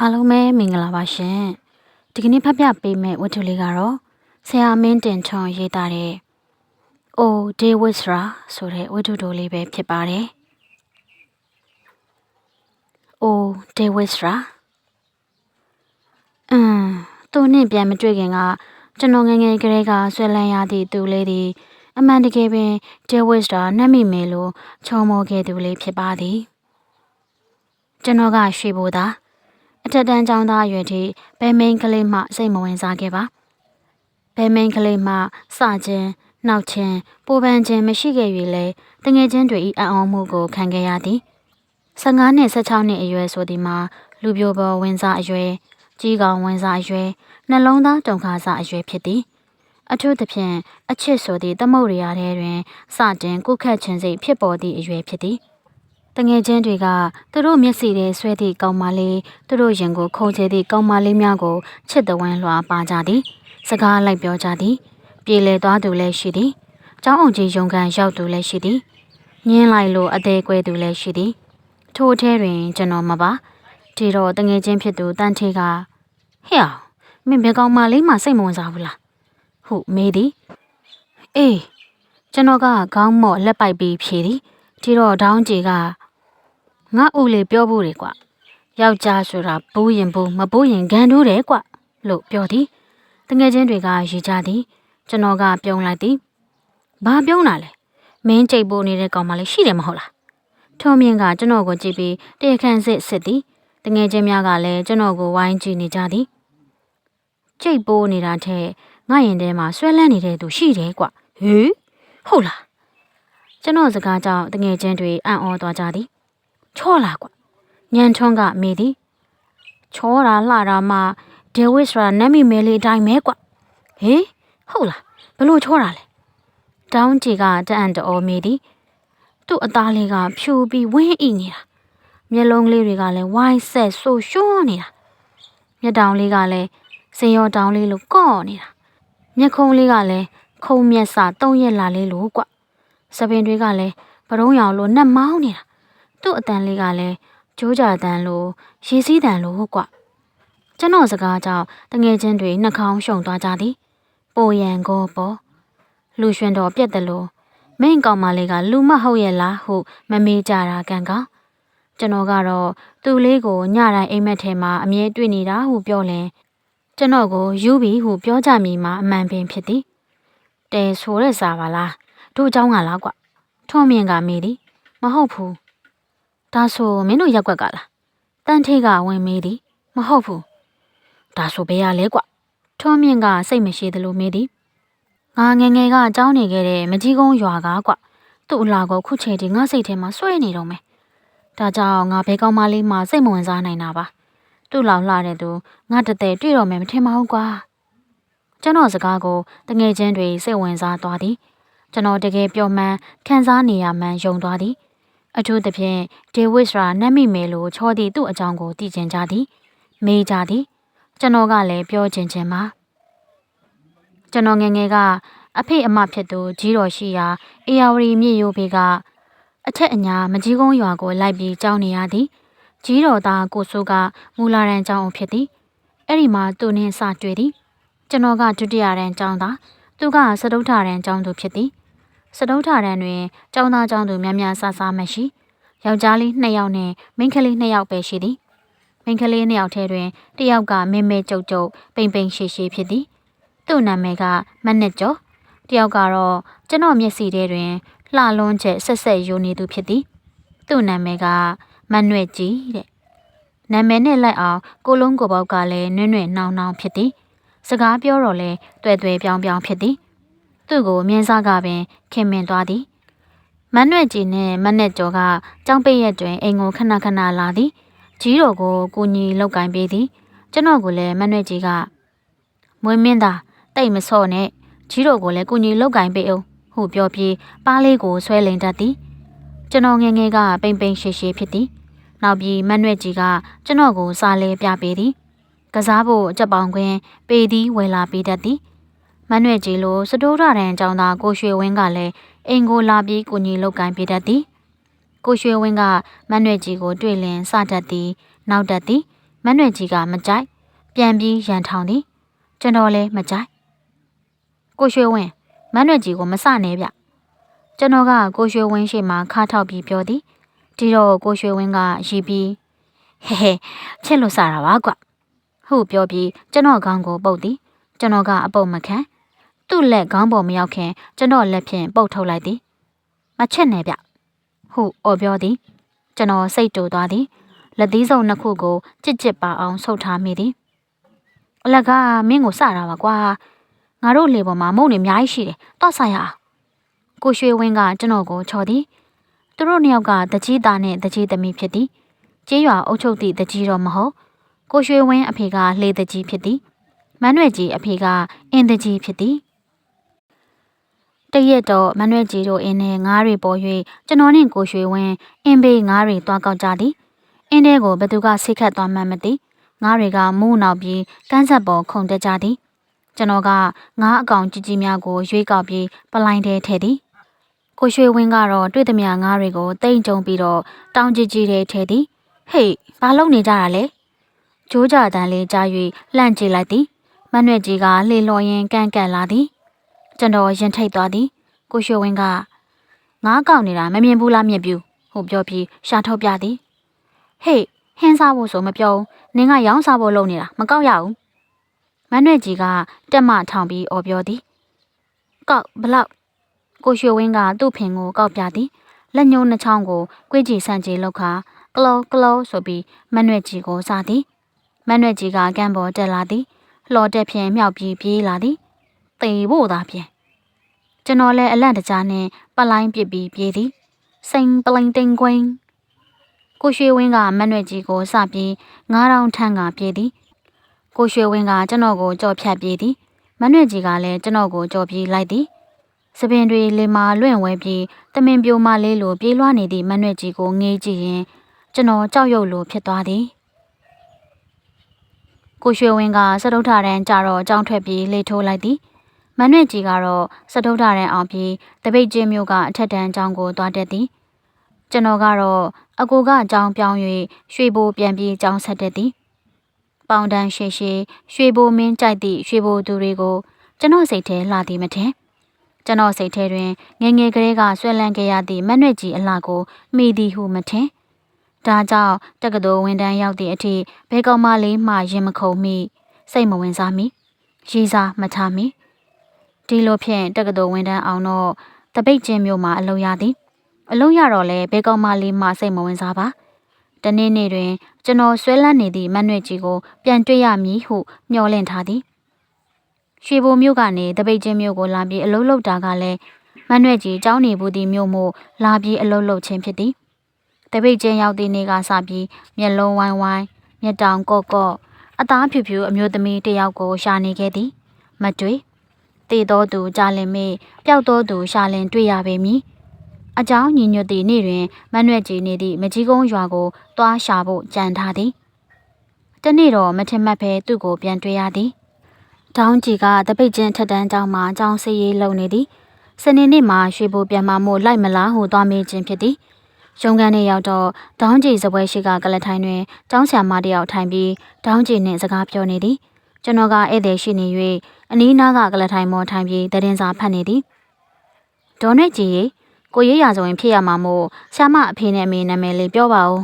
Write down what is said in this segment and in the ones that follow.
အားလုံးပဲမင်္ဂလာပါရှင်ဒီကနေ့ဖတ်ပြပေးမယ့်ဝတ္ထုလေးကတော့ဆရာမင်းတင်ချွန်ရေးသားတဲ့ O Day Wisra ဆိုတဲ့ဝတ္ထုတိုလေးပဲဖြစ်ပါတယ် O Day Wisra အင်းသူနဲ့ပြန်မတွေ့ခင်ကကျွန်တော်ငယ်ငယ်ကလေးကဆွဲလန်းရသည့်သူလေးသည်အမှန်တကယ်ပင် Day Wisra နှက်မိမယ်လို့ချော်မော်ခဲ့သူလေးဖြစ်ပါသည်ကျွန်တော်ကရွှေဘိုသား အထက်တန်းကျောင်းသားအရွယ်ထိဘယ်မိန်ကလေးမှစိတ်မဝင်စားခဲ့ပါဘယ်မိန်ကလေးမှစခြင်းနောက်ခြင်းပိုပန်းခြင်းမရှိခဲ့၍လေတငယ်ချင်းတွေဤအံ့ဩမှုကိုခံခဲ့ရသည်15နှစ်16နှစ်အရွယ်ဆိုသည်မှာလူပြိုပေါ်ဝင်စားအရွယ်ကြီးကောင်ဝင်စားအရွယ်နှလုံးသားတုန်ခါစားအရွယ်ဖြစ်သည်အထူးသဖြင့်အချစ်ဆိုသည့်သမုတ်ရာထဲတွင်စတင်ကုခတ်ခြင်းစိတ်ဖြစ်ပေါ်သည့်အရွယ်ဖြစ်သည် တငယ်ချင်းတွေကသူတို့မျက်စိထဲဆွဲသည့်ကောင်မလေးသူတို့ရင်ကိုခုံချေသည့်ကောင်မလေးများကိုချစ်တဝမ်းလွှာပါကြသည်စကားလိုက်ပြောကြသည်ပြေလည်သွားသူလည်းရှိသည်ကျောင်းအောင်ကြီးရုံကန်ရောက်သူလည်းရှိသည်ညင်းလိုက်လို့အသေးကွဲသူလည်းရှိသည်ထို့ထဲတွင်ကျွန်တော်မပါဒီတော့တငယ်ချင်းဖြစ်သူတန်ထေကဟဲ့အောင်မင်းဘယ်ကောင်မလေးမှစိတ်မဝင်စားဘူးလားဟုတ်မေးသည်အေးကျွန်တော်ကခေါင်းမော့လက်ပိုက်ပြီးဖြေသည်ဒီတော့ဒေါင်းကြီးက ငါဦးလေးပြောဖို့လေကွာယောက်ျားဆိုတာဘူးရင်ဘူးမဘူးရင်ဂန်တိုးတယ်ကွလို့ပြောသည်တငယ်ချင်းတွေကရေကြသည်ကျွန်တော်ကပြုံးလိုက်သည်ဘာပြုံးတာလဲမင်းကြိတ်ပိုးနေတဲ့ကောင်မလေးရှိတယ်မဟုတ်လားထုံးမြင့်ကကျွန်တော်ကိုကြည့်ပြီးတရခန့်စစ်စစ်သည်တငယ်ချင်းများကလည်းကျွန်တော်ကိုဝိုင်းကြည့်နေကြသည်ကြိတ်ပိုးနေတာထက်ငါရင်ထဲမှာဆွဲလန်းနေတဲ့သူရှိတယ်ကွဟေးဟုတ်လားကျွန်တော်စကားကြောင့်တငယ်ချင်းတွေအံ့ဩသွားကြသည် ချောလာကွညံထွန်းကမေးသည်ချောတာလှတာမှဒေဝစ်ရာနတ်မီမဲလေးအတိုင်းပဲကွဟေးဟုတ်လားဘလို့ချောတာလဲတောင်းကြီးကတအံ့တော်မေးသည်သူ့အသားလေးကဖြူပြီးဝင်းအိနေတာမျက်လုံးလေးတွေကလည်းဝိုင်းဆက်ဆူရှွန်းနေတာမျက်တောင်လေးကလည်းစင်ရောတောင်လေးလိုကော့နေတာမျက်ခုံးလေးကလည်းခုံမျက်စာတုံးရက်လာလေးလိုကွစပင်တွေကလည်းပရုံးရောင်လိုနှက်မောင်းနေတာ သူ့အတန်လေးကလည်းကြိုးကြတန်လိုရေစည်းတန်လိုကွကျွန်တော်စကားကြောင့်တငယ်ချင်းတွေနှာခေါင်းရှုံသွားကြသည်ပိုရန်ကိုပေါ်လူရွှင်တော်ပြက်တယ်လို့မင်းကောင်မလေးကလူမဟုတ်ရဲ့လားဟုမမေးကြတာကန်ကောင်ကျွန်တော်ကတော့သူ့လေးကိုညတိုင်းအိမ်မက်ထဲမှာအမြဲတွေ့နေတာဟုပြောလင်ကျွန်တော်ကိုယူပြီးဟုပြောကြမိမှာအမှန်ပင်ဖြစ်သည်တဲဆိုတဲ့စာပါလားတို့เจ้าကလားကွထွန်းမြင့်ကမေးသည်မဟုတ်ဘူး ဒါဆိုမင်းတို့ရက်ွက်ကလားတန်ထေးကဝင်မေးသည်မဟုတ်ဘူးဒါဆိုဘယ်ရလဲကွထွန်းမြင့်ကစိတ်မရှိသလိုမေးသည်ငါငယ်ငယ်ကအကြောင်းနေခဲ့တဲ့မကြီးကုန်းရွာကကွသူ့အလာကိုခုချိန်ထိငါစိတ်ထဲမှာစွဲနေတော့မယ်ဒါကြောင့်ငါဘဲကောင်းမလေးမှစိတ်မဝင်စားနိုင်တာပါသူ့လောက်လှတဲ့သူငါတသက်တွေ့တော့မယ်မထင်ပါဘူးကွာကျွန်တော်စကားကိုတငယ်ချင်းတွေစိတ်ဝင်စားသွားသည်ကျွန်တော်တကယ်ပြောမှန်းခံစားနေရမှန်းယုံသွားသည် အထူးသဖြင့်ဒေးဝစ်ရာနတ်မိမယ်လို့ချောသည့်သူ့အကြောင်းကိုသိကျင်ကြသည် မေးကြသည် ကျွန်တော်ကလည်းပြောချင်ချင်ပါကျွန်တော်ငငယ်ကအဖေအမဖြစ်သူကြီးတော်ရှိရာအေယာဝတီမြစ်ရိုးဘေးကအထက်အညာမကြီးကုန်းရွာကိုလိုက်ပြီးကြောင်းနေရသည်ကြီးတော်သားကိုစိုးကမူလာရန်ကျောင်းအောင်ဖြစ်သည်အဲ့ဒီမှာသူနှင်းစတွေ့သည် ကျွန်တော်ကဒုတိယရန်ကျောင်းသားသူကစတုထရန်ကျောင်းသူဖြစ်သည် စတုထရန်တွင်ကျောင်းသားကျောင်းသူများများဆဆမရှိယောက်ျားလေး2ယောက်နဲ့မိန်းကလေး2ယောက်ပဲရှိသည်မိန်းကလေး2ယောက်ထဲတွင်တယောက်ကမင်းမဲကြုတ်ကြုတ်ပိန်ပိန်ရှည်ရှည်ဖြစ်သည်သူ့နာမည်ကမနစ်ကျော်တယောက်ကတော့ကျွန်တော်မျက်စိထဲတွင်လှလွန်းချက်ဆက်ဆက်ယိုနေသူဖြစ်သည်သူ့နာမည်ကမနွဲ့ကြီးတဲ့နာမည်နဲ့လိုက်အောင်ကိုလုံးကိုပေါက်ကလည်းနွဲ့နွဲ့နှောင်းနှောင်းဖြစ်သည်စကားပြောတော့လဲတွေ့တွေ့ပြောင်းပြောင်းဖြစ်သည် သူ့ကိုမြင်းစားကပင်ခင်မင်သွားသည်မနွဲ့ကြီးနဲ့မနဲ့ကျော်ကကြောင်းပိတ်ရက်တွင်အိမ်ကိုခဏခဏလာသည်ကြီးတော်ကိုကိုညီလောက်ကင်ပေးသည် ကျွန်တော်ကိုလည်းမနွဲ့ကြီးကမွေးမင်းသားတိတ်မစော့နဲ့ကြီးတော်ကိုလည်းကိုညီလောက်ကင်ပေးအောင်ဟုပြောပြီးပါးလေးကိုဆွဲလိန်တတ်သည်ကျွန်တော်ငငယ်ကပိန်ပိန်ရှည်ရှည်ဖြစ်သည်နောက်ပြီးမနွဲ့ကြီးကကျွန်တော်ကိုစားလဲပြပေးသည်ကစားဖို့အချက်ပေါင်ခွင်းပေသည်ဝယ်လာပေးတတ်သည် မနွဲ့ကြီးလိုစတိုးရတန်ចောင်းသားကိုရွှေဝင်းကလည်းအိမ်ကိုလာပြီးကိုညီလောက်ကိုင်းပေးတတ်သည်ကိုရွှေဝင်းကမနွဲ့ကြီးကိုတွေ့လင်စတတ်သည်နောက်တတ်သည်မန်းရွက်ကြီးကမကြိုက် ပြန်ပြီးရန်ထောင်သည်ကျွန်တော်လည်းမကြိုက်ကိုရွှေဝင်းမန်းရွက်ကြီးကိုမစနဲ့ဗျကျွန်တော်ကကိုရွှေဝင်းရှိမှခါထောက်ပြီးပြောသည်ဒီတော့ကိုရွှေဝင်းကရီပြီးဟဲဟဲချစ်လို့စတာပါကွဟုပြောပြီးကျွန်တော်ခေါင်းကိုပုတ်သည်ကျွန်တော်ကအပုတ်မခံ သူ့လက်ခေါင်းပေါ်မရောက်ခင်ကျွန်တော်လက်ဖြင့်ပုတ်ထုတ်လိုက်သည်မချစ်နဲ့ဗျဟုအော်ပြောသည်ကျွန်တော်စိတ်တူသွားသည်လက်သီးစုံနှစ်ခုကိုကြစ်ကြစ်ပါအောင်ဆုပ်ထားမိသည်အလကမင်းကိုစတာပါကွာငါတို့လေပေါ်မှာမုံနေအများကြီးရှိတယ်တော့ဆိုင်ရအောင်ကိုရွှေဝင်းကကျွန်တော်ကိုချော်သည်သူတို့နှစ်ယောက်ကတကြီးသားနဲ့တကြီးသမီးဖြစ်သည်ကျေးရွာအုပ်ချုပ်သည့်တကြီးတော့မဟုတ်ကိုရွှေဝင်းအဖေကလှေတကြီးဖြစ်သည်မန်းရွက်ကြီးအဖေကအင်းတကြီးဖြစ်သည် တရက်တော့မန်းရွက်ကြီးတို့အင်းနဲ့ငားတွေပေါ်၍ကျွန်တော်နဲ့ကိုရွှေဝင်းအင်းဘေးငားတွေတွားကောက်ကြသည်အင်းထဲကိုဘသူကဆိတ်ခတ်သွားမှန်းမသိငားတွေကမူးနောက်ပြီးကန်းဆက်ပေါ်ခုန်တက်ကြသည်ကျွန်တော်ကငားအကောင်ကြီးကြီးများကိုရွေးကောက်ပြီးပလိုင်းထဲထည့်သည်ကိုရွှေဝင်းကတော့တွေ့သမျှငားတွေကိုတိမ့်ကြုံပြီးတော့တောင်ကြီးကြီးထဲထည့်သည်ဟေးဘာလုပ်နေကြတာလဲဂျိုးကြတန်းလေးကြား၍လှန့်ကြည့်လိုက်သည်မနှွဲ့ကြီးကလှေလော်ရင်ကန့်ကန့်လာသည် ကျွန်တော်ရင်ထိတ်သွားသည်ကိုရွှေဝင်းကငားကောက်နေတာမမြင်ဘူးလားမြင်ပြူဟုပြောပြီးရှာထုတ်ပြသည်ဟေးဟင်းစားဖို့ဆိုမပြောဘူးနင်ကရောင်းစားဖို့လုပ်နေတာမကောက်ရဘူးမနှွဲ့ကြီးကတက်မထောင်ပြီးអော်ပြောသည်ကောက်ဘလောက်ကိုရွှေဝင်းကသူ့ဖင်ကိုကောက်ပြသည်လက်ညှိုးနှချောင်းကိုကွေးကြည်ဆန့်ကြေလောက်ခါကလောကလောဆိုပြီးမနှွဲ့ကြီးကိုစားသည်မနှွဲ့ကြီးကကန့်ပေါ်တက်လာသည်လှော်တက်ဖြင့်မြောက်ပြီးပြေးလာသည်တေဖို့သာဖြင့် ကျွန်တော်လည်းအလန့်တကြားနဲ့ပလိုင်းပစ်ပြီးပြေးသည်စိန်ပလိန်တိန်ကွင်းကိုရွှေဝင်းကမနှွဲ့ကြီးကိုစပြီး9000ထန်းကပြေးသည်ကိုရွှေဝင်းကကျွန်တော်ကိုကြော်ဖြတ်ပြေးသည်မနှွဲ့ကြီးကလည်းကျွန်တော်ကိုကြော်ပြေးလိုက်သည်စပင်တွေလေမာလွင့်ဝဲပြီးတမင်ပြိုမလေးလိုပြေးလွှားနေသည့်မနှွဲ့ကြီးကိုငေးကြည့်ရင် ကျွန်တော်ကြောက်ရွံ့လိုဖြစ်သွားသည်ကိုရွှေဝင်းကစတုထရန်ကြတော့ကြောင်းထွက်ပြီးလေထိုးလိုက်သည် မနှွဲ့ကြီးကတော့စတုထရန်အောင်ပြီးတပိတ်ကျင်းမျိုးကအထက်တန်းကျောင်းကိုသွားတက်သည်ကျွန်တော်ကတော့အကိုကအကြောင်းပြောင်း၍ရွှေဘိုပြန်ပြီးကျောင်းဆက်တက်သည်ပေါင်တန်းရှေရှေရွှေဘိုမင်းကြိုက်သည့်ရွှေဘိုသူတွေကိုကျွန်တော်စိတ်ထဲလှသည်မထင်ကျွန်တော်စိတ်ထဲတွင်ငငယ်ကလေးကဆွဲလန်းခဲ့ရသည့်မနှွဲ့ကြီးအလှကိုမိသည်ဟုမထင်ဒါကြောင့်တက္ကသိုလ်ဝန်တန်းရောက်သည့်အထိဘဲကောင်မလေးမှရင်မခုန်မိစိတ်မဝင်စားမိရေးစားမထားမိ ဒီလိုဖြင့်တက္ကသိုလ်ဝန်တန်းအောင်တော့တပိတ်ချင်းမျိုးမှာအလုပ်ရသည်အလုပ်ရတော့လဲဘဲကောင်မလေးမှစိတ်မဝင်စားပါတနေ့နေ့တွင်ကျွန်တော်ဆွဲလန်းနေသည့်မနှွဲ့ကြီးကိုပြန်တွေ့ရမည်ဟုမျှော်လင့်ထားသည်ရွှေဘိုမြို့ကနေတပိတ်ချင်းမြို့ကိုလာပြီးအလုပ်လုပ်တာကလည်းမနှွဲ့ကြီးကျောင်းနေဘူးသည့်မြို့မို့လာပြီးအလုပ်လုပ်ခြင်းဖြစ်သည်တပိတ်ချင်းရောက်သည့်နေ့ကစပြီးမျက်လုံးဝိုင်းဝိုင်းမျက်တောင်ကော့ကော့အသားဖြူဖြူအမျိုးသမီးတစ်ယောက်ကိုရှာနေခဲ့သည်မတွေ့ တည်တော်သူကြာလင်မေပျောက်တော်သူရှာလင်တွေ့ရပေမည်အကြောင်းညီညွတ်သည့်နေ့တွင်မနှွဲ့ကြီးနေသည့်မကြီးကုန်းရွာကိုတွားရှာဖို့ကြံထားသည်တနေ့တော့မထင်မှတ်ဘဲသူ့ကိုပြန်တွေ့ရသည်တောင်းကြီးကတပိတ်ချင်းထက်တန်းကျောင်းမှာကျောင်းစီရေးလုပ်နေသည်စနေနေ့မှာရွှေဘိုပြန်มาမို့လိုက်မလားဟုသွားမေးခြင်းဖြစ်သည်ရုံကန်နေရောက်တော့ဒေါင်းကြီးစပွဲရှိကကလထိုင်တွင်ကျောင်းဆရာမတယောက်ထိုင်ပြီးဒေါင်းကြီးနှင့်စကားပြောနေသည် ကျွန်တော်ကဧည့်သည်ရှိနေ၍အနီးနားကကလထိုင်မော်ထိုင်ပြီးတည်င်းစာဖတ်နေသည်ဒေါ်နဲ့ကြီးကိုရေးရဆိုရင်ဖြစ်ရမှာမို့ဆရာမအဖေနဲ့အမေနာမည်လေးပြောပါဦး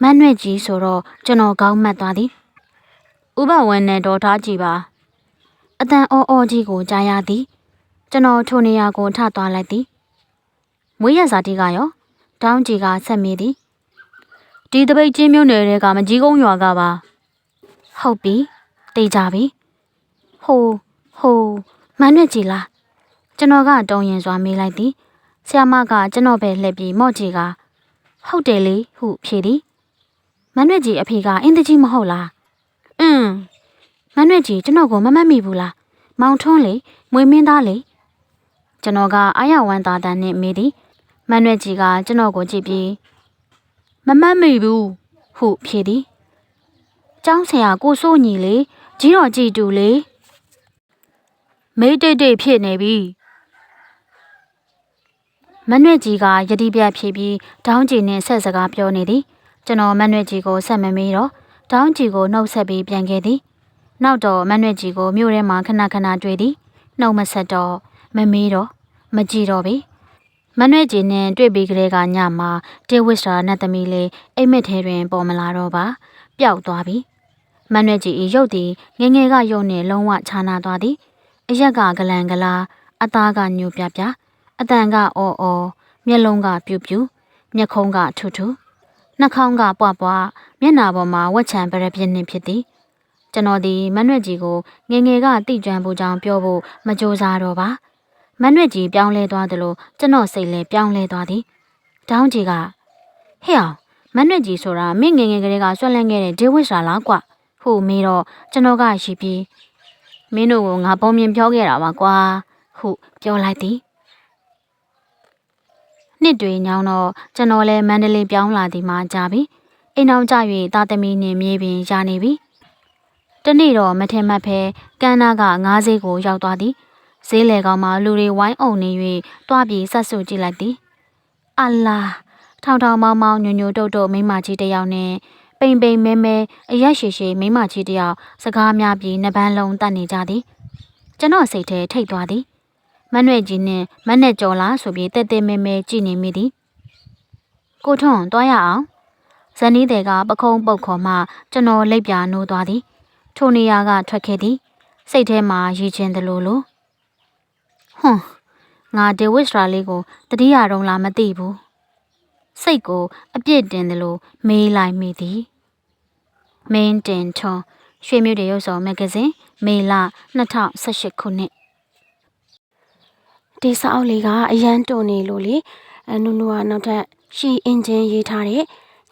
မန်းရွက်ကြီးဆိုတော့ကျွန်တော်ကောင်းမှတ်သွားသည်ဥပဝန်းနဲ့ဒေါ်ထားကြည့်ပါအတန်အောအောကြီးကိုကြားရသည် ကျွန်တော်ထိုနေရာကိုထသွားလိုက်သည်မွေးရစာတိကရောတောင်းကြီးကဆက်မိသည်ဒီတပိတ်ချင်းမျိုးနယ်တွေကမကြီးကုန်းရွာကပါဟုတ်ပြီ တေးကြပြီဟိုဟိုမန်းရွက်ကြီးလားကျွန်တော်ကတုံရင်စွာမေးလိုက်သည်ဆရာမကကျွန်တော်ပဲလှည့်ပြီးမော့ကြီးကဟုတ်တယ်လေဟုဖြေသည်မန်းရွက်ကြီးအဖေကအင်းတကြီးမဟုတ်လားအင်းမန်းရွက်ကြီးကျွန်တော်ကိုမမတ်မိဘူးလားမောင်ထွန်းလေမွေမင်းသားလေကျွန်တော်ကအာရဝမ်းသာတန်နဲ့မေးသည်မန်ရွက်ကြီးကကျွန်တော်ကိုကြည့်ပြီးမမတ်မိဘူးဟုဖြေသည်ကျောင်းဆရာကိုစိုးညီလေ ကြီးတော်ကြည်တူလေမေးတိတ်တိတ်ဖြစ်နေပြီမန်ရွက်ကြီးကယတိပြတ်ဖြေပြီးဒေါင်းကြီးနဲ့ဆက်စကားပြောနေသည်ကျွန်တော်မန်ရွက်ကြီးကိုဆက်မမေးတော့။တောင်းကြီးကိုနှုတ်ဆက်ပြီးပြန်ခဲ့သည်။နောက်တော့မန်းရွက်ကြီးကိုမြို့ထဲမှာခဏခဏတွေ့သည်။နှုတ်မဆက်တော့မမေးတော့မကြည့်တော့ပြီ။မန်းရွက်ကြီးနဲ့တွေ့ပြီးကလေးကညမှာတေဝစ်စာနဲ့သမီးလေးအိမ်မက်ထဲတွင် ပေါ်မလာတော့ပါ။ပျောက်သွားပြီ။ မန်းရွက်ကြီး၏ရုပ်သည်ငယ်ငယ်ကရုပ်နှင့်လုံးဝခြားနာသွားသည်။အရက်ကဂလန်ဂလာအသားကညိုပြပြအတန်ကအော်အော်မျက်လုံးကပြူပြူမျက်ခုံးကထူထူနှာခေါင်းကပွားပွားမျက်နာပေါ်မှာဝက်ချံပရပြင်းနှင့်ဖြစ်သည်ကျွန်တော်ဒီမနှွက်ကြီးကိုငငယ်ကတိကျွမ်းဖို့ကြောင့်ပြောဖို့မကြိုးစားတော့ပါမနှွက်ကြီးပြောင်းလဲသွားသလိုကျွန်တော်စိတ်လည်းပြောင်းလဲသွားသည်တောင်းကြီးကဟဲ့အောင်မနှွက်ကြီးဆိုတာမင်းငငယ်ကလေးကဆွဲလန်းခဲ့တဲ့ဒေဝိစာလားကွ ဟုမေးတော့ကျွန်တော်ကရှိပြီးမင်းတို့ကငါပုံမြင်ပြောခဲ့တာပါကွာဟုပြောလိုက်သည်နှစ်တွေညောင်းတော့ကျွန်တော်လည်းမန္တလေးပြောင်းလာသည်မှကြာပြီအိမ်အောင်ကြ၍သားသမီးနှင့်မြေပြင်ရနေပြီတနေ့တော့မထင်မှတ်ဖဲကန်းနာကငားဈေးကိုရောက်သွားသည်ဈေးလေကောင်မှာလူတွေဝိုင်းအုံနေ၍တွားပြီးဆက်ဆူကြည့်လိုက်သည်အလာထောင်ထောင်မောင်းမောင်းညိုညိုတုတ်တုတ်မိမကြီးတစ်ယောက်နဲ့ ပိန်ပိန်မဲမဲအရက်ရှိရှိမိမကြီးတစ်ယောက်စကားများပြီးနှပန်းလုံးတတ်နေကြသည်ကျွန်တော်စိတ်ထဲထိတ်သွားသည်မနှွဲ့ကြီးနဲ့မနဲ့ကြော်လားဆိုပြီးတဲတဲမဲမဲကြည့်နေမိသည်ကိုထွန်းတွားရအောင်ဇနီးတဲ့ကပခုံးပုတ်ခေါ်မှကျွန်တော်လက်ပြနိုးသွားသည်ထိုနေရာကထွက်ခဲ့သည်စိတ်ထဲမှာရည်ချင်းသလိုလိုဟွန်းငါဒေဝစ်စရာလေးကိုတတိယတုံးလာမသိဘူး စိတ်ကို အပြစ်တင်သလိုမေးလိုက်မိသည်မင်းတင်ထွန်းရွှေမြို့တရုပ်ဆောင်မဂ္ဂဇင်းမေလ2018ခုနှစ်ဒီစာအုပ်လေးကအရန်တုံနေလို့လေအနုနုကနောက်ထပ်ရှီအင်ဂျင်ရေးထားတဲ့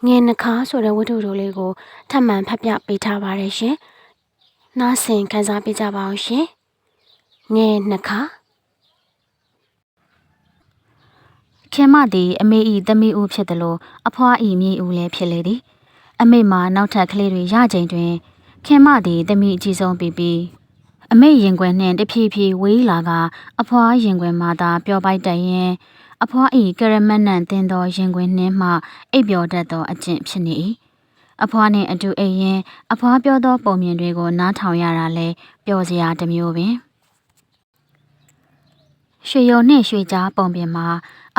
ငယ်နှခါဆိုတဲ့ဝတ္ထုတို့လေးကိုထပ်မံဖတ်ပြပေးထားပါတယ်ရှင်။နားဆင်ခန်းစားပေးကြပါအောင်ရှင်။ငယ်နှခါ ခင်မသည်အမေဤသမီးဦးဖြစ်တယ်လို့အဖွားဤမြေဦးလည်းဖြစ်လေသည်အမေမှာနောက်ထပ်ကလေးတွေရချိန်တွင် ခင်မသည်သမီးအကြီးဆုံးပြီးပြီးအမေရင်ခွင်နှင့်တဖြည်းဖြည်းဝေးလာကအဖွားရင်ခွင်မှသာပျော်ပိုက်တတ်ရင်အဖွားဤကရမတ်နံတင်သောရင်ခွင်နှင်းမှအိပ်ပျော်တတ်သောအကျင့်ဖြစ်နေ၏အဖွားနှင့်အတူအိပ်ရင်အဖွားပြောသောပုံမြင်တွေကိုနားထောင်ရတာလဲပျော်စရာတစ်မျိုးပင် ရွှေရုံနှင့်ရွှေကြားပုံပြင်မှာ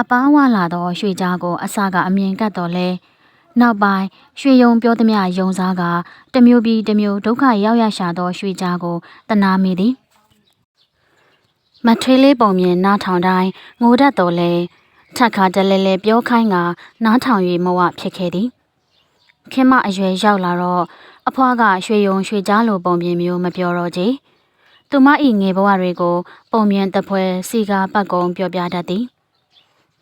အပားဝလာသောရွှေကြားကို အစကအမြင်ကတ်တော်လဲနောက်ပိုင်းရွှေယုံပြောသည်မြယုံစားကတမျိုးပြီးတမျိုးဒုက္ခရောက်ရရှာသောရွှေကြားကိုတနာမိသည်မထွေးလေးပုံမြင်နားထောင်တိုင်းငိုတတ်တော်လဲထက်ခါတလဲလဲပြောခိုင်းကနားထောင်၍မဝဖြစ်ခဲ့သည်ခင်မအရွယ်ရောက်လာတော့အဖွားကရွှေယုံရွှေကြားလိုပုံပြင်မျိုးမပြောတော့ကြ သူမ၏ငယ်ဘဝတွေကို ပုံမြင်တပွဲစီကာပတ်ကုံပြောပြတတ်သည်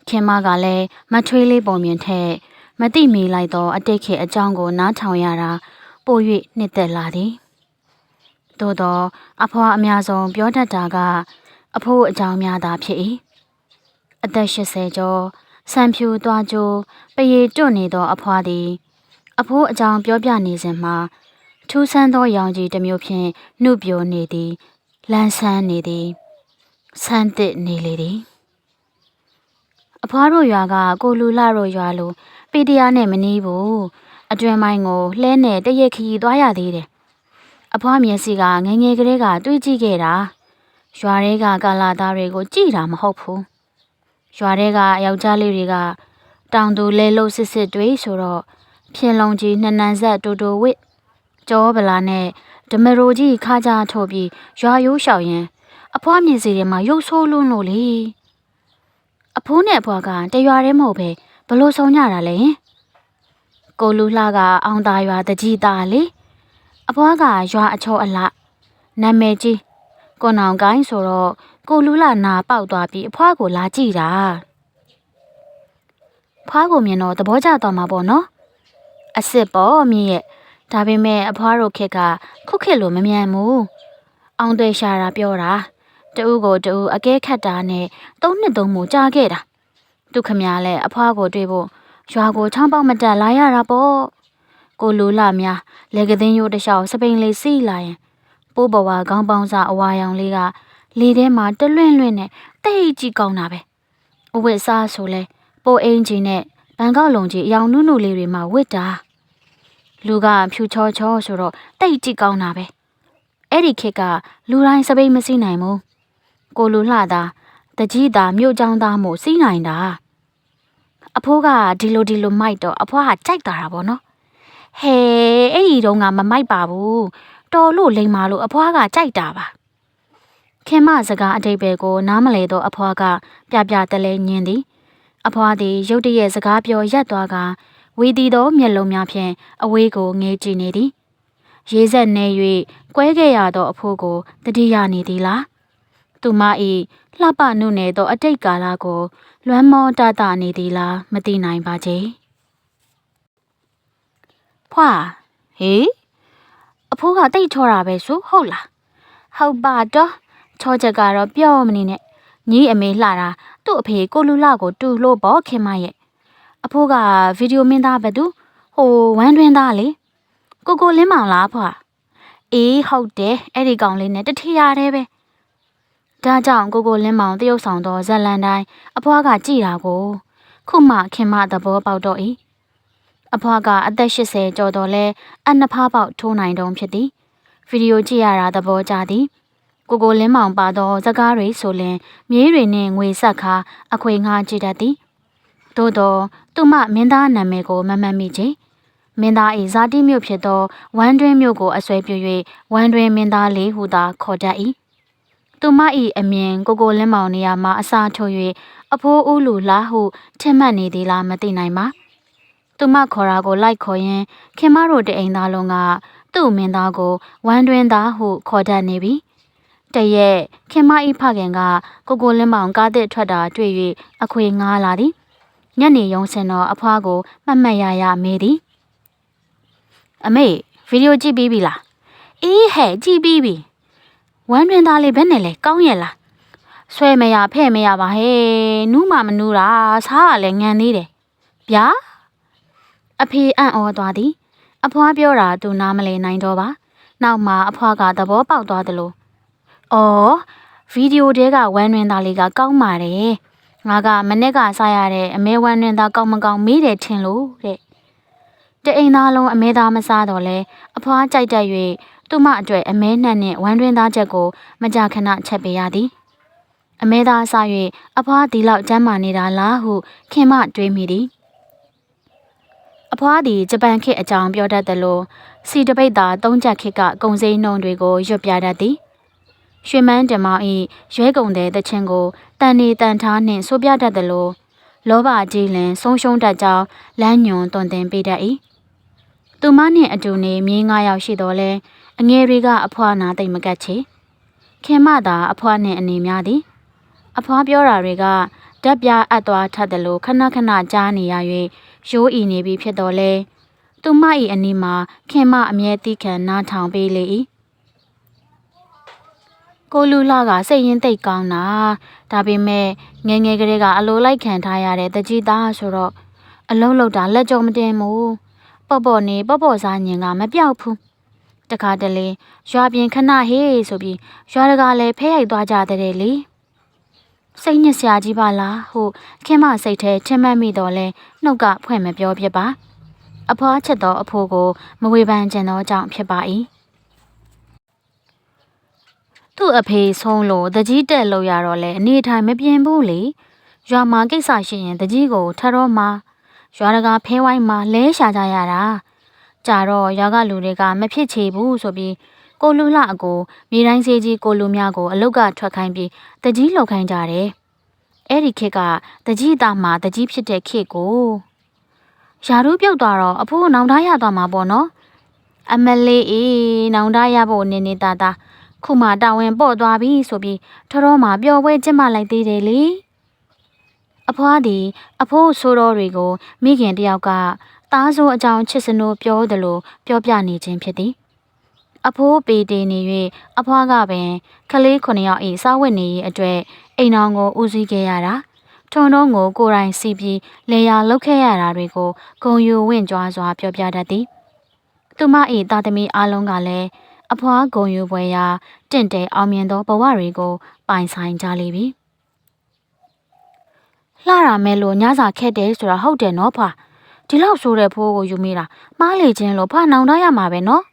ခင်မကလည်းမထွေးလေးပုံမြင်ထက်မတိမီလိုက်သော အတိတ်ခေအကြောင်းကို နားထောင်ရတာပို၍နှစ်သက်လာသည်သို့သောအဖွားအများဆုံးပြောတတ်တာက အဖိုးအကြောင်းများသာဖြစ်၏အသက်80ကျော်ဆံဖြူသွားကြိုးပရေတွန့်နေသော အဖွားသည် အဖိုးအကြောင်းပြောပြနေစဉ်မှာထူးဆန်းသောရောင်ကြီးတစ်မျိုးဖြင့်နှုတ်ပြိုနေသည် လန်းဆန်းနေသည်ဆန်းသစ်နေလေသည်အဖွားတို့ရွာကကိုလူလာတို့ရွာလိုပေတရားနဲ့မနီးဘူးအတွင်မိုင်းကိုလှဲနဲ့တရက်ခရီသွားရသေးတယ်အဖွားမျက်စိကငယ်ငယ်ကလေးကတွေးကြည့်ခဲ့တာရွာတွေကကာလာသားတွေကိုကြည့်တာမဟုတ်ဘူးရွာတွေကယောက်ျားလေးတွေကတောင်သူလဲလို့စစ်စစ်တွေဆိုတော့ဖြင်းလုံးကြီးနှစ်နန်းဆက်တူတူဝစ်ကြောဗလာနဲ့ ဓမရိုကြီးခါကြထုတ်ပြီးရွာရိုးလျှောက်ရင် အဖွားမျက်စိထဲမှာရုပ်ဆိုးလွန်းလို့လေအဖိုးနဲ့အဖွားကတရွာတည်းမဟုတ်ပဲဘလို့ဆုံးကြတာလဲဟင်ကိုလူလှကအောင်သားရွာတကြီးသားလေအဖွားကရွာအချောအလနာမည်ကြီးကိုနောင်ကိုင်းဆိုတော့ကိုလူလှနာပေါက်သွားပြီးအဖွားကိုလာကြည့်တာဖွားကိုမြင်တော့သဘောကျသွားမှာပေါ့နော်အစ်စ်ပေါ့မြင့်ရဲ့ ဒါပေမဲ့အဖွားတို့ခက်ကခုခက်လို့မမြန်ဘူးအောင်သွေးရှာတာပြောတာတူကိုတူအကဲခတ်တာနဲ့သုံးနှစ်သုံးမှုကြာခဲ့တာသူခမရလဲအဖွားကိုတွေ့ဖို့ရွာကိုချောင်းပေါက်မတက်လာရတာပေါ့ကိုလူလာများလေကသိန်းရိုးတစ်လျှောက်စပိန်လေးစီးလာရင်ပိုးဘဝခေါင်းပေါင်းစားအဝါရောင်လေးကလေထဲမှာတလွင့်လွင့်နဲ့တိတ်ကြီးကောင်းတာပဲအဝတ်စားဆိုလဲပိုအင်းကြီးနဲ့ဘန်ကောက်လုံကြီးအယောင်နုနုလေးတွေမှာဝစ်တာ လူကဖြူချောချောဆိုတော့တိတ်ကြည့်ကောင်းတာပဲအဲ့ဒီခေတ်ကလူတိုင်းစပိတ်မစီးနိုင်ဘူးကိုလူလှတာတကြီးတာမြို့ချောင်းသားမို့စီးနိုင်တာအဖိုးကဒီလိုဒီလိုမိုက်တော့အဖွားကကြိုက်တာတာပေါ့နော်ဟဲအဲ့ဒီတော့ကမမိုက်ပါဘူးတော်လို့လိမ္မာလို့အဖွားကကြိုက်တာပါခင်မစကားအတိတ်ပဲကိုနားမလဲတော့အဖွားကပြပြတလဲညင်းသည်အဖွားသည်ရုတ်တရက်စကားပြောရက်သွားက ဝေတီသောမျက်လုံးများဖြင့်အဝေးကိုငေးကြည့်နေသည်ရေးဆက်နေ၍ကွဲခဲ့ရသောအဖိုးကိုတတိယနေသည်လားသူမ၏လှပနုနယ်သောအတိတ်ကာလကို လွမ်းမောတတနေသည်လားမသိနိုင်ပါချေဖွာဟေးအဖိုးကတိတ်ထောတာပဲဆိုဟုတ်လားဟုတ်ပါတော့ချောချက်ကတော့ပြောမနေနဲ့ညီအမေလှတာသူ့အဖေကိုလူလာကိုတူလို့ပေါ့ခင်မရဲ့ အဖိုးကဗီဒီယိုမင်းသားပဲသူဟိုဝမ်းတွင်းသားလေကိုကိုလင်းမောင်လားဖွာအေးဟုတ်တယ်အဲ့ဒီကောင်လေးနဲ့တထီရတဲ့ပဲဒါကြောင့်ကိုကိုလင်းမောင်တရုတ်ဆောင်သောဇက်လန်တိုင်းအဖွားကကြည်တာကို ခုမှခင်မသဘောပေါက်တော့၏အဖွားကအသက်80ကျော်တော်လဲအနှစ်ဖားပေါက်ထိုးနိုင်တုံးဖြစ်သည်ဗီဒီယိုကြည့်ရတာသဘောကျသည်ကိုကိုလင်းမောင်ပါသောစကားတွေဆိုလင်မြေးတွေနှင့်ငွေဆက်ခါအခွေငှားကြည့်တတ်သည် သို့တော့သူမမင်းသားနာမည်ကိုမမှတ်မိချေမင်းသား၏ဇာတိမြို့ဖြစ်သောဝမ်းတွင်းမြို့ကိုအဆွဲပြု၍ဝမ်းတွင်းမင်းသားလေးဟုသာခေါ်တတ်၏သူမ၏အမြင်ကိုကိုလင်းမောင်နေရာမှာအစာထိုး၍အဖိုးဦးလူလားဟုထင်မှတ်နေသည်လားမသိနိုင်ပါသူမခေါ်တာကိုလိုက်ခေါ်ရင်ခင်မတို့တအိမ်သားလုံးကသူ့မင်းသားကိုဝမ်းတွင်းသားဟုခေါ်တတ်နေပြီတရက်ခင်မ၏ဖခင်ကကိုကိုလင်းမောင်ကားတဲ့ထွက်တာတွေ့၍အခွေငားလာသည် ညနေရုံးစင်တော့အဖွားကိုမှတ်မှတ်ရရမေးသည်အမေဗီဒီယိုကြည့်ပြီးပြီလားအေးဟဲ့ကြည့်ပြီးပြီဝမ်းတွင်သားလေးဘယ်နဲ့လဲကောင်းရဲ့လားဆွဲမရဖဲ့မရပါဟဲ့နူးမမနူးတာစားကလည်းငံသေးတယ်ဗျာအဖေအံ့ဩသွားသည်အဖွားပြောတာသူနားမလည်နိုင်တော့ပါနောက်မှအဖွားကသဘောပေါက်သွားသလိုအော်ဗီဒီယိုတဲကဝမ်းတွင်သားလေးကကောင်းပါတယ် ငါကမနေ့ကစားရတဲ့အမဲဝမ်းတွင်သားကောင်းမကောင်းမေးတယ်ထင်လို့တဲ့တအိမ်သားလုံးအမဲသားမစားတော့လဲအဖွားကြိုက်တတ်၍သူမအတွေ့အမဲနှံ့နှင့်ဝမ်းတွင်းသားချက်ကိုမကြာခဏချက်ပေးရသည်အမဲသားအစား၍အဖွားဒီလောက်ကျမ်းမာနေတာလားဟုခင်မတွေးမိသည်အဖွားသည်ဂျပန်ခေတ်အကြောင်းပြောတတ်သလိုစီတပိတ်သာသုံးချက်ခေတ်ကကုံစိမ်းနှုံတွေကိုရွတ်ပြတတ်သည် ရွှေမန်းတမောင်၏ရွဲကုံတဲ့တခြင်းကိုတန်နေတန်ထားနှင့်ဆိုပြတတ်သလိုလောဘကြီးလင်ဆုံးရှုံးတတ်ကြောင်းလမ်းညွန်တွင်တင်ပေးတတ်၏သူမနှင့်အတူနေမြေးငါးယောက်ရှိတော်လဲအငယ်တွေကအဖွားနာသိမ့်မကတ်ချေခင်မသာအဖွားနှင့်အနေများသည်အဖွားပြောတာတွေကဓာတ်ပြအပ်သွားထပ်တယ်လို့ခဏခဏကြားနေရ၍ရိုးအီနေပြီဖြစ်တော်လဲသူမ၏အနီးမှာခင်မအမြဲတိခံနားထောင်ပေးလေ၏ ကိုလူလာကစိတ်ရင်းသိပ်ကောင်းတာဒါပေမဲ့ငယ်ငယ်ကလေးကအလိုလိုက်ခံထားရတဲ့တကြီးသားဆိုတော့အလုံးလုံးတာလက်ကြောမတင်ဘူးပေါ့ပေါ့နေပေါ့ပေါ့စားညင်ကမပြောက်ဘူးတခါတလေရွာပြင်ခဏဟေးဆိုပြီးရွာတကာလည်းဖဲရိုက်သွားကြတဲ့လေစိတ်ညစ်စရာကြီးပါလားဟုခင်မစိတ်ထဲထင်မှတ်မိတော့လဲနှုတ်ကဖွင့်မပြောဖြစ်ပါ အဖွားချက်သောအဖိုးကိုမဝေဖန်ကျင်သောကြောင့်ဖြစ်ပါ၏ သူ့အဖေဆုံးလို့တကြီးတက်လို့ရတော့လဲအနေထိုင်မပြင်းဘူးလေရွာမှာကိစ္စရှိရင်တကြီးကိုထတော့မှာရွာတကာဖဲဝိုင်းမှာလဲရှာကြရတာကြတော့ရွာကလူတွေကမဖြစ်ချေဘူးဆိုပြီးကိုလူလှအကိုမြေတိုင်းစေးကြီးကိုလူများကိုအလုတ်ကထွက်ခိုင်းပြီးတကြီးလှုပ်ခိုင်းကြတယ်အဲ့ဒီခေတ်ကတကြီးသားမှာတကြီးဖြစ်တဲ့ခေတ်ကိုယာရုပြုတ်သွားတော့အဖိုးနောင်တရသွားမှာပေါ့နော် အမလေးအေးနောင်တရဖို့နေနေတာတာ ခုမှတာဝန်ပေါ့သွားပြီဆိုပြီးထော်တော်မှာပျော်ပွဲကျင်းပလိုက်သေးတယ်လေအဖွားသည်အဖိုးဆိုးတော်တွေကိုမိခင်တယောက်ကသားစိုးအကြောင်းချစ်စနိုးပြောသလိုပြောပြနေခြင်းဖြစ်သည်အဖိုးပေတေနေ၍အဖွားကပင်ကလေးခုနှစ်ယောက်၏စားဝတ်နေရေးအတွက်အိမ်တော်ကိုဦးစီးခဲ့ရတာထုံတော့ကိုကိုယ်တိုင်စီးပြီးလေယာလောက်ခဲ့ရတာတွေကိုဂုံယူဝင့်ကြွားစွာပြောပြတတ်သည်သူမ၏သားသမီးအလုံးကလည်း အဖွားဂုံယူပွဲရာတင့်တယ်အောင်မြင်သောဘဝတွေကို ပိုင်ဆိုင်ကြလိမ့်ပြီလှရမယ်လို့ညစာခက်တယ်ဆိုတာဟုတ်တယ်နော်ဖွာဒီလောက်ဆိုးတဲ့ဖိုးကိုယူမိတာမှားလေခြင်းလို့ဖာနောင်တရမှာပဲနော်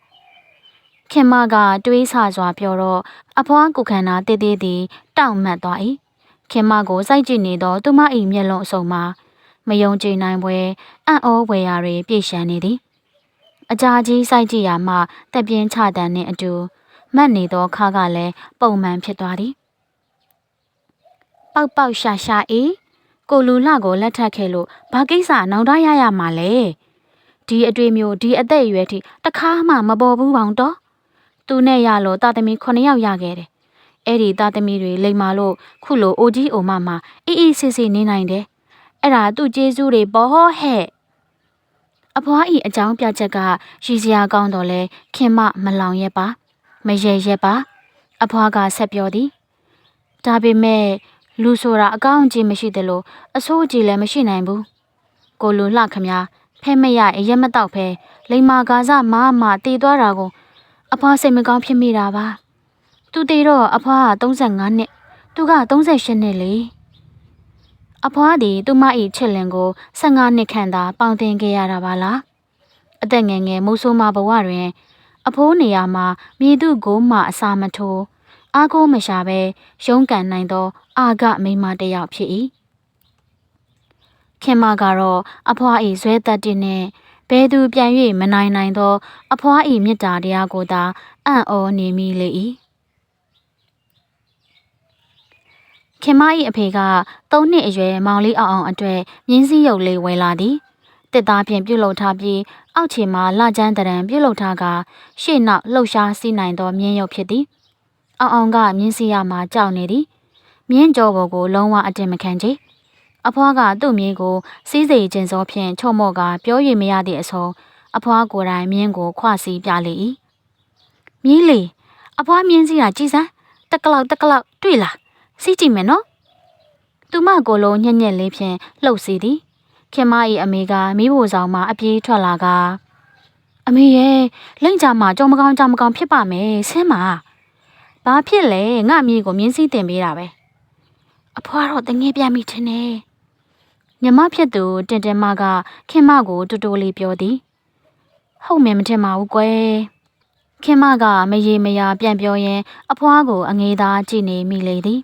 ခင်မကတွေးဆစွာပြောတော့အဖွားကိုခန္ဓာတေးသေးသည်တောင့်မတ်သွား၏ခင်မကိုစိုက်ကြည့်နေသောသူမ၏မျက်လုံးအစုံမှာမယုံကြည်နိုင်ပွဲအံ့ဩဝယ်ရာတွေပြည့်ရှမ်းနေသည် အကြာကြီးစိုက်ကြည့်ရမှတက်ပြင်းချတန်နှင့်အတူမတ်နေသောခါကလည်းပုံမှန်ဖြစ်သွားသည်ပေါက်ပေါက်ရှာရှာအေးကိုလူလှကိုလက်ထပ်ခဲ့လို့ဘာကိစ္စနောက်တော့ရရမှာလဲဒီအတွေ့မျိုးဒီအသက်အရွယ်ထိတခါမှမပေါ်ဘူးပေါင်တော့သူနဲ့ရလို့တာသမီ9ယောက်ရခဲ့တယ်အဲ့ဒီတာသမီတွေလိမ်မာလို့ခုလိုအိုကြီးအိုမမအေးအေးဆေးဆေးနေနိုင်တယ်အဲ့ဒါသူ့ကျေးဇူးတွေပေါ်ဟဲ့ အဖွားဤအကြောင်းပြချက်ကရည်စရာကောင်းတော့လဲခင်မမလောင်ရဲ့ပါ မရေရဲ့ပါ အဖွားကဆက်ပြောသည်ဒါပေမဲ့လူဆိုတာအကောင့်ကြီးမရှိသလိုအဆိုးကြီးလည်းမရှိနိုင်ဘူးကိုလူလှခမများဖဲမရအရက်မတော့ဖဲလိမ္မာကာစမားမာတည်သွားတာကို အဖွားစိတ်မကောင်းဖြစ်မိတာပါသူတည်တော့အဖွားက35နှစ်သူက38နှစ်လေ အဖွားသည်သူမ၏ချစ်လင်ကို15နှစ်ခန့်သာပေါင်တင်ခဲ့ရတာပါလားအသက်ငယ်ငယ်မိုးဆိုးမဘဝတွင် အဖိုးနေရာမှာမြည်သူကိုမှအစာမထိုးအားကိုးမရှာပဲရုန်းကန်နိုင်သောအာဂမိန်းမတစ်ယောက်ဖြစ်၏ခင်မကတော့အဖွား၏ဇွဲတက်တဲ့နှင့်ဘဲသူပြန်၍မနိုင်နိုင်သော အဖွား၏မေတ္တာတရားကိုသာအံ့ဩနေမိလေ၏ ခင်မ၏အဖေက၃နှစ်အရွယ်မောင်လေးအောင်အောင်အတွေ့မြင်းစည်းရုပ်လေးဝယ်လာသည်တစ်သားဖြင့်ပြုတ်လုထားပြီးအောက်ခြေမှာလကျန်းတရံပြုတ်လုထားကရှေ့နောက်လှုပ်ရှားစီးနိုင်သောမြင်းရုပ်ဖြစ်သည်အောင်အောင်ကမြင်းစည်းရမှာကြောက်နေသည်မြင်းကြောပေါ်ကိုလုံးဝအတင်မခံချေအဖွားကသူ့မြင်းကိုစီးစိမ်ကျင်စောဖြင့်ချုံမော့ကပြောရည်မရသည့်အဆုံးအဖွားကိုယ်တိုင်မြင်းကိုခွစီပြလေ၏မြင်းလေအဖွားမြင်းစည်းတာကြည်စမ်းတက်ကလောက်တက်ကလောက်တွေ့လား စီးကြည့်မယ်နော်သူမကိုယ်လုံးညက်ညက်လေးဖြင့်လှုပ်စီသည်ခင်မ၏အမေကမိဖို့ဆောင်မှအပြေးထွက်လာကအမေရဲ့လိမ့်ကြမှာကြောင်မကောင်းကြောင်မကောင်းဖြစ်ပါမယ်ဆင်းပါဘာဖြစ်လဲငါမြေကိုမြင်းစည်းတင်ပေးတာပဲအဖွားတော့တငယ်ပြမိထင်တယ်ညမဖြစ်သူတင်တင်မကခင်မကိုတူတူလေးပြောသည်ဟုတ်မယ်မထင်ပါဘူးကွယ်ခင်မကမရေမရာပြန်ပြောရင်အဖွားကိုအငေးသားကြည့်နေမိလေသည်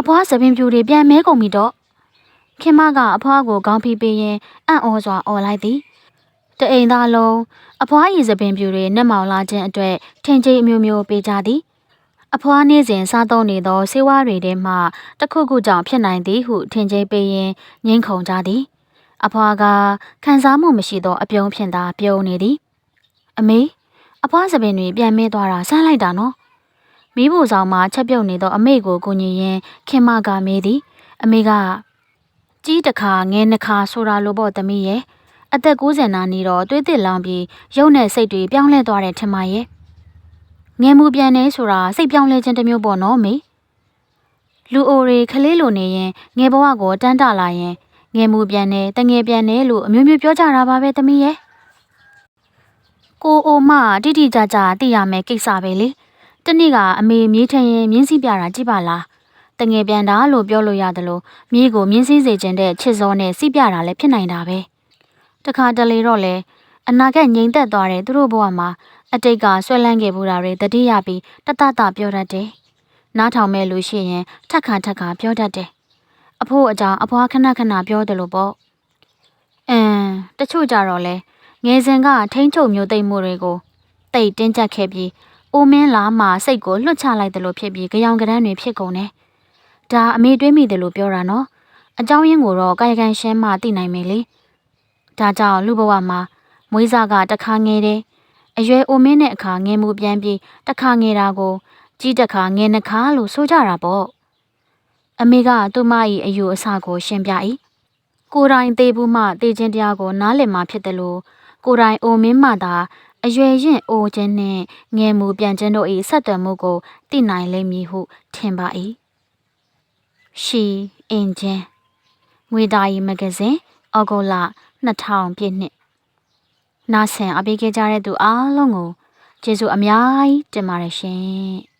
အဖွားသပင်ပြူတွေပြန်မဲကုန်ပြီတော့ခင်မကအဖွားကိုခေါင်းဖိပေးရင်အံ့ဩစွာអော်လိုက်သည်တအိမ်သားလုံးအဖွားရည်သပင်ပြူတွေနှက်မောင်လာခြင်းအတွက်ထင်ကြီးအမျိုးမျိုးပေးကြသည်အဖွားနေ့စဉ်စားသုံးနေသောဆေးဝါးတွေထဲမှတစ်ခုခုကြောင့်ဖြစ်နိုင်သည်ဟုထင်ကြီးပေးရင်ငင်းခုန်ကြသည် အဖွားကခံစားမှုမရှိသောအပြုံးဖြင့်သာပြုံးနေသည် အမေအဖွားသပင်တွေပြန်မဲသွားတာဆန်းလိုက်တာနော် မိဖို့ဆောင်မှာချက်ပြုတ်နေသောအမေကိုကိုညီရင်ခင်မကမေးသည်အမေကကြီးတခါငယ်နှခါဆိုတာလိုပေါ့သမီးရဲ့အသက်60နာနေတော့သွေးသစ်လောင်ပြီးရုပ်နဲ့စိတ်တွေပြောင်းလဲသွားတယ်ထင်ပါရဲ့ငယ်မှုပြန်နေဆိုတာစိတ်ပြောင်းလဲခြင်းတစ်မျိုးပေါ့နော်မေလူအိုတွေခလေးလိုနေရင်ငယ်ဘဝကိုတန်းတလာရင်ငယ်မှုပြန်နေတငယ်ပြန်နေလို့အမျိုးမျိုးပြောကြတာပါပဲသမီးရဲ့ကိုအိုမတိတိကျကျသိရမယ်ကိစ္စပဲလေ တနေ့ကအမေမြေးထင်ရင်မြင်းစည်းပြတာကြည့်ပါလားတငယ်ပြန်တာလို့ပြောလို့ရတယ်လို့မြေးကိုမြင်းစည်းစေခြင်းတဲ့ချစ်စောနဲ့စီးပြတာလည်းဖြစ်နိုင်တာပဲတခါတလေတော့လေအနာကငြိမ်သက်သွားတဲ့သူတို့ဘဝမှာအတိတ်ကဆွဲလန်းခဲ့ဘူးတာတွေတတိယပြီးတတတပြောတတ်တယ်နားထောင်မဲ့လူရှိရင်ထက်ခါထက်ခါပြောတတ်တယ်အဖိုးအကြောင်းအဖွားခဏခဏပြောတယ်လို့ပေါ့အင်းတချို့ကြတော့လေငယ်စဉ်ကထိန်းချုပ်မျိုးသိမ့်မှုတွေကိုတိတ်တင်းကျပ်ခဲ့ပြီး အိုမင်းလာမှစိတ်ကိုလွှတ်ချလိုက်တယ်လို့ဖြစ်ပြီးကြောင်ကြမ်းတွေဖြစ်ကုန်တယ်။ဒါအမေတွေးမိတယ်လို့ပြောတာနော်။အကြောင်းရင်းကိုတော့ကာယကံရှင်းမှသိနိုင်မယ်လေ။ဒါကြောင့်လူဘဝမှာမွေးစားကတခါငယ်တယ်။အရွယ်အိုမင်းတဲ့အခါငယ်မှုပြန်ပြီးတခါငယ်တာကိုကြီးတခါငယ်နှခါလို့ဆိုကြတာပေါ့။အမေကသူ့မ၏အယူအဆကိုရှင်းပြ၏။ကိုယ်တိုင်သေဘူးမှသေခြင်းတရားကိုနားလည်မှဖြစ်တယ်လို့ကိုယ်တိုင်အိုမင်းမှသာ အရွယ်ရင်အိုခြင်းနှင့်ငယ်မှုပြန်ခြင်းတို့၏ဆက်သွယ်မှုကိုသိနိုင်လိမ့်မည်ဟုထင်ပါ၏ရှီအင်ဂျင်ငွေသားရီမဂဇင်းဩဂုတ်လ2000ပြည့်နှစ်နာဆန်အပေးခဲ့ကြတဲ့သူအားလုံးကိုကျေးဇူးအများကြီးတင်ပါတယ်ရှင်